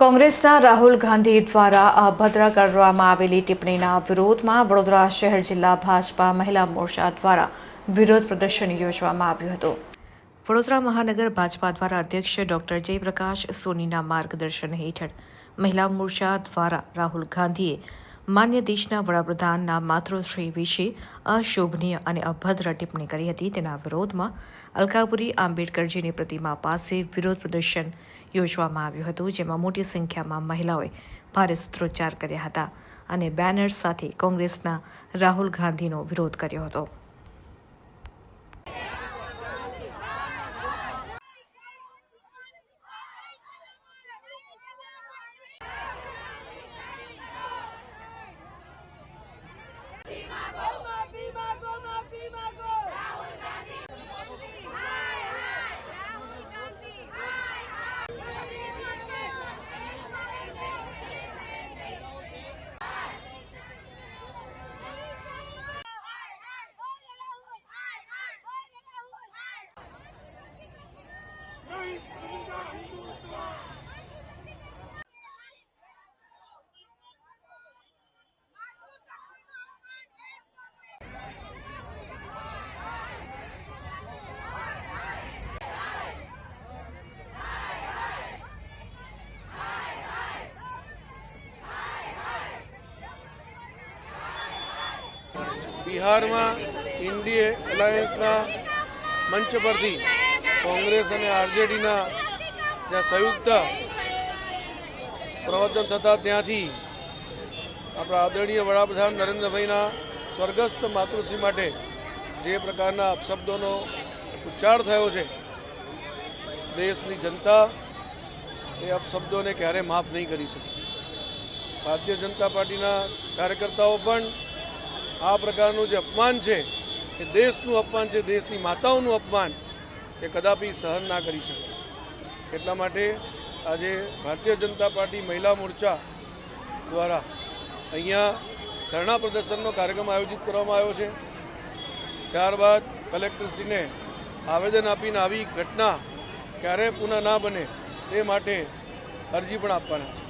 કોંગ્રેસના રાહુલ ગાંધી દ્વારા અભદ્ર કરવામાં આવેલી ટિપ્પણીના વિરોધમાં વડોદરા શહેર જિલ્લા ભાજપા મહિલા મોરચા દ્વારા વિરોધ પ્રદર્શન યોજવામાં આવ્યું હતું. વડોદરા મહાનગર ભાજપા દ્વારા અધ્યક્ષ ડોક્ટર જયપ્રકાશ સોનીના માર્ગદર્શન હેઠળ મહિલા મોરચા દ્વારા રાહુલ ગાંધીએ માન્ય દેશના વડાપ્રધાનના માતૃશ્રી વિશે અશોભનીય અને અભદ્ર ટિપ્પણી કરી હતી. તેના વિરોધમાં અલકાપુરી આંબેડકરજીની પ્રતિમા પાસે વિરોધ પ્રદર્શન યોજવામાં આવ્યું હતું, જેમાં મોટી સંખ્યામાં મહિલાઓએ ભારે સૂત્રોચ્ચાર કર્યા હતા અને બેનર્સ સાથે કોંગ્રેસના રાહુલ ગાંધીનો વિરોધ કર્યો હતો. Three. બિહારમાં ઇન્ડીએ એલાયન્સના મંચ પરથી કોંગ્રેસ અને આરજેડીના જ્યાં સંયુક્ત પ્રવચન થતા ત્યાંથી આપણા આદરણીય વડાપ્રધાન નરેન્દ્રભાઈના સ્વર્ગસ્થ માતૃશ્રી માટે જે પ્રકારના અપશબ્દોનો ઉચ્ચાર થયો છે, દેશની જનતા એ અપશબ્દોને ક્યારે માફ નહીં કરી શકે. ભારતીય જનતા પાર્ટીના કાર્યકર્તાઓ પણ આ પ્રકારનું જે અપમાન છે, એ દેશનું અપમાન છે, દેશની માતાઓનું અપમાન, એ કદાપી સહન ના કરી શકે. એટલા માટે આજે ભારતીય જનતા પાર્ટી મહિલા મોરચા દ્વારા અહીંયા ધરણા પ્રદર્શનનો કાર્યક્રમ આયોજિત કરવામાં આવ્યો છે. ત્યારબાદ કલેક્ટરશ્રીને આવેદન આપીને આવી ઘટના ક્યારેય પુનઃ ના બને, તે માટે અરજી પણ આપવાના છે.